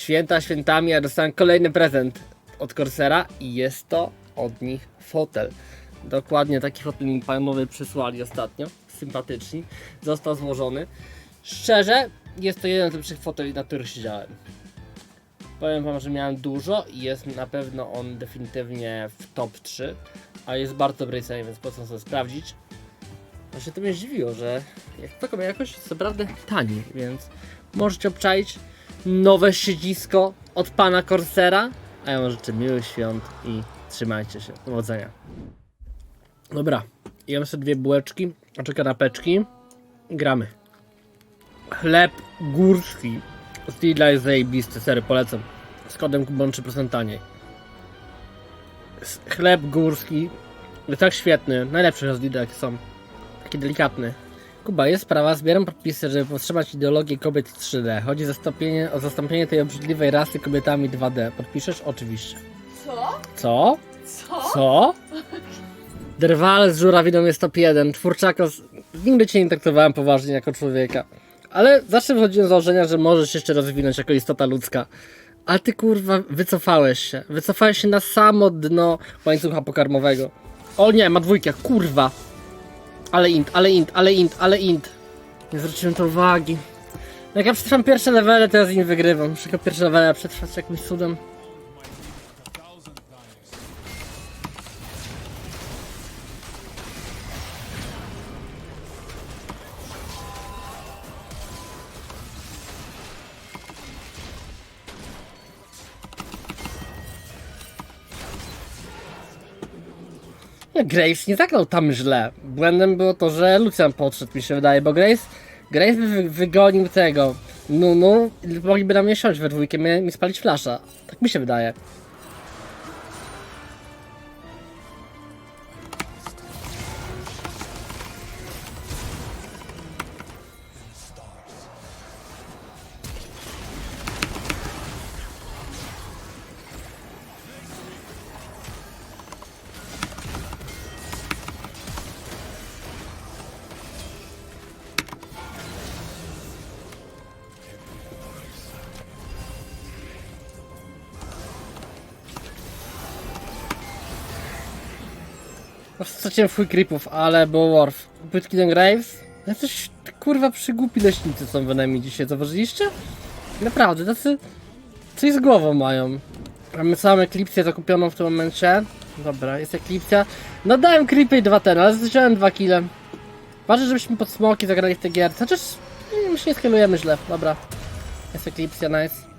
Święta świętami, a dostałem kolejny prezent od Corsera i jest to od nich fotel. Dokładnie taki fotel mi panowie przysłali ostatnio, sympatyczni. Został złożony. Szczerze, jest to jeden z lepszych foteli, na których siedziałem. Powiem wam, że miałem dużo i jest na pewno on definitywnie w top 3, a jest bardzo dobrej cenie, więc polecam sobie sprawdzić. Właśnie to mnie zdziwiło, że jak taką jakość jest naprawdę tani, więc możecie obczaić nowe siedzisko od pana Corsera. A ja wam życzę miłych świąt i trzymajcie się. Powodzenia. Dobra, jem sobie dwie bułeczki, znaczy kanapeczki. Gramy. Chleb górski. Z Lidla jest zajebisty, sery, polecam. Z kodem kupon 3% taniej. Chleb górski jest tak świetny, najlepszy z Lidla jakie są. Taki delikatny. Kuba, jest sprawa, zbieram podpisy, żeby powstrzymać ideologię kobiet w 3D. Chodzi o zastąpienie tej obrzydliwej rasy kobietami 2D. Podpiszesz? Oczywiście. Co? Co? Co? Co? Drwal z żurawiną jest top 1. Twórczaka z... Nigdy cię nie traktowałem poważnie jako człowieka. Ale zawsze wychodziłem z założenia, że możesz jeszcze rozwinąć jako istota ludzka. A ty kurwa wycofałeś się. Wycofałeś się na samo dno łańcucha pokarmowego. O nie, ma dwójkę, kurwa. Ale int, ale int, ale int, ale int. Nie zwróciłem to uwagi. Jak ja przetrwam pierwsze levele, to ja z nim wygrywam. Muszę pierwsze levele przetrwać jakimś cudem. Graves nie zagrał tam źle. Błędem było to, że Lucian podszedł, mi się wydaje, bo Graves, Graves by wy, wygonił tego Nunu i mogliby na mnie siąść we dwójkę, mi, mi spalić flasza. Tak mi się wydaje. No, Straciłem chuj creepów, ale było worth. Płytki ten Graves? Jacyś kurwa przygłupi leśnicy są w enemy dzisiaj, zauważyliście? Naprawdę, tacy coś z głową mają. Mamy eklipsję zakupioną w tym momencie. Dobra, jest eklipsja. No dałem creepy i dwa ten, ale wziąłem dwa kile. Ważne, żebyśmy pod smoki zagrali w tej gierce. Chociaż nie, my się nie skalujemy źle. Dobra. Jest eklipsja, nice.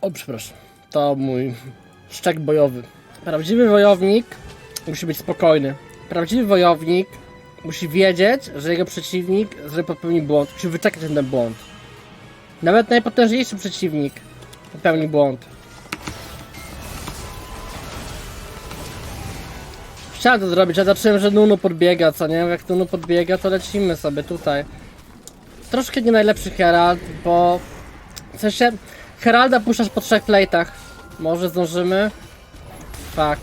O, przepraszam. To mój szczek bojowy. Prawdziwy wojownik musi być spokojny. Prawdziwy wojownik musi wiedzieć, że jego przeciwnik zrobi popełni błąd. Musi wyczekać ten błąd. Nawet najpotężniejszy przeciwnik popełni błąd. Chciałem to zrobić, a zacząłem, że Nunu podbiega, co nie? Jak Nunu podbiega, to lecimy sobie tutaj. Troszkę nie najlepszy Herald, bo w sensie, Heralda puszczasz po trzech plate'ach. Może zdążymy? Fuck.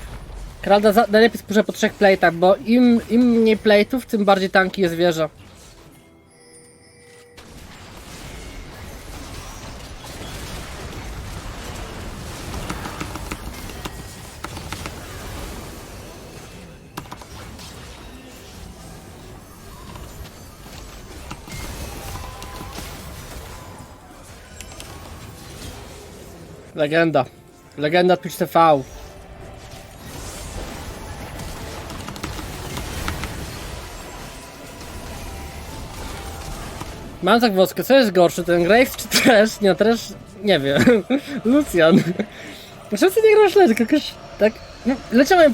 Heralda za, najlepiej spuszcza po trzech plate'ach, bo im, im mniej plate'ów, tym bardziej tanki jest wieża. Legenda. Legenda Twitch TV. Mam tak woskę, co jest gorszy, ten Graves czy Trash? Nie, Trash, nie wiem. Lucian. Ty nie grasz lecz, jakoś tak... No,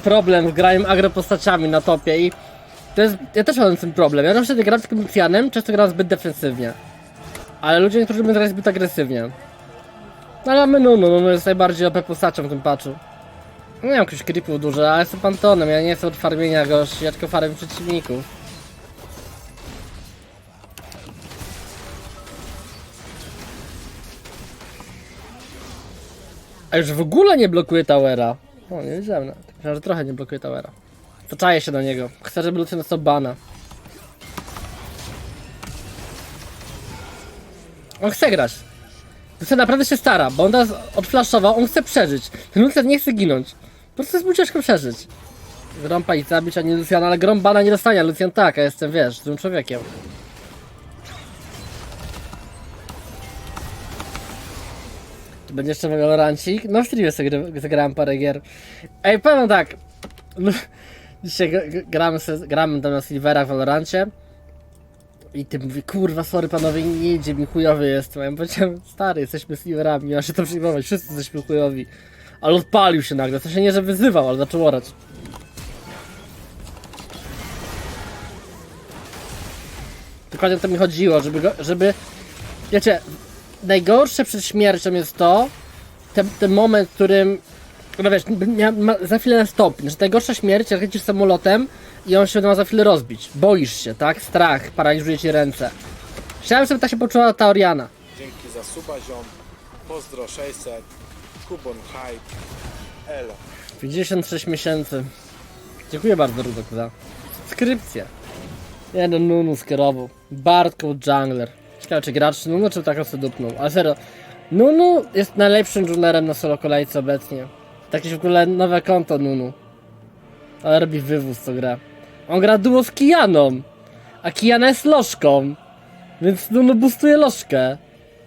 problem z graniem agro postaciami na topie i to jest, ja też mam tym problem. Ja zawsze gram z Lucianem, często gram zbyt defensywnie. Ale ludzie niektórzy lubią grać zbyt agresywnie. No ale mamy Nunu, Nunu jest najbardziej OP postacią w tym patchu. Nie mam jakichś creepów dużo, ale jestem pantonem, ja nie chcę od farmienia gości, ja tylko farmię przeciwników. A już w ogóle nie blokuje towera. O, nie wiedziałem. Myślałem, że trochę nie blokuje towera. Zaczaję się do niego. Chcę, żeby Lucian dostał bana. On chce grać. Lucian naprawdę się stara, bo on nas odflaszował, on chce przeżyć. Ten Lucian nie chce ginąć. Po prostu jest mu ciężko przeżyć. Grompa i zabić, a nie Luciana, ale Grom bana nie dostanie, a tak, a jestem, wiesz, złym człowiekiem. Tu będzie jeszcze Valorancik? No w streamie sobie zagrałem parę gier. Ej, powiem tak. Dzisiaj gramy, gramy tam na Silverach w Valorancie. I ty mówi, kurwa, sorry panowie, nie idzie mi chujowy jestem. A ja powiedziałem, stary, jesteśmy Silverami, nie ma się to przyjmować, wszyscy jesteśmy chujowi. Ale odpalił się nagle, to się nie, że wyzywał, ale zaczął orać. Dokładnie o to mi chodziło, żeby go, żeby... Wiecie, najgorsze przed śmiercią jest to, ten, ten moment, w którym no wiesz, ma, za chwilę nastąpi, że najgorsza śmierć, jak lecisz samolotem i on się ma za chwilę rozbić. Boisz się, tak? Strach, paraliżuje ci ręce. Chciałem, żeby tak się poczuła ta Oriana. Dzięki za suba ziom. Pozdro 600. Kubon hype. Elo. 56 miesięcy. Dziękuję bardzo, Rudok, za skrypcję. Jeden Nunu skierował. Bartko Jungler. Ciekawe, czy gracz Nunu, czy tak sobie dupnął. Ale serio, Nunu jest najlepszym junglerem na solo kolejce obecnie. Takie w ogóle nowe konto Nunu. Ale robi wywóz, co gra. On gra duo z Kijaną. A Kijana jest lożką. Więc Nunu boostuje lożkę.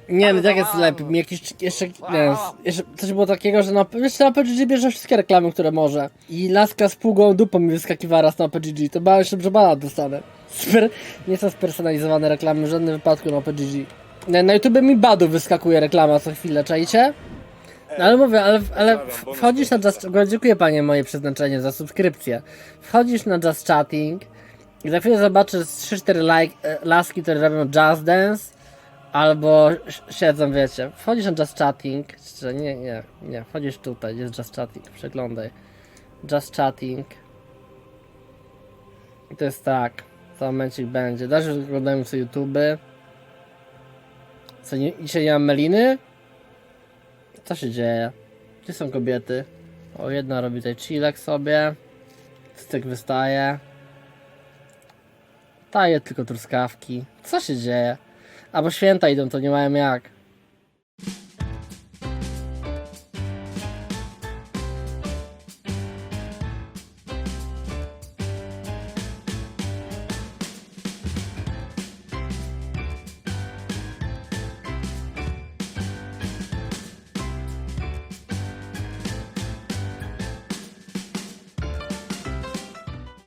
Nie wiem, jak jest lepiej. Jakiś jeszcze, nie jeszcze coś było takiego, że na, jeszcze na PGG bierze wszystkie reklamy, które może. I laska z pługą dupą mi wyskakiwała raz na PGG. To bałem się, że bana dostanę. Sper, nie są spersonalizowane reklamy w żadnym wypadku na PGG. Na, na YouTube mi badu wyskakuje reklama co chwilę, czajcie? No ale mówię, ale, ale wchodzisz na Just... bo Dziękuję panie moje przeznaczenie za subskrypcję. Wchodzisz na Just Chatting i za chwilę zobaczysz 3-4 like, e, laski, które robią Just Dance albo siedzą, wiecie. Wchodzisz na Just Chatting, czy nie, nie, nie, wchodzisz tutaj, jest Just Chatting, przeglądaj. Just Chatting. I to jest tak, za momencik będzie. Dalej oglądają sobie YouTube. Co, nie, dzisiaj nie mam meliny? Co się dzieje? Gdzie są kobiety? O, jedna robi tutaj chillek sobie. Styk wystaje. Taje tylko truskawki. Co się dzieje? A bo święta idą, to nie mają jak.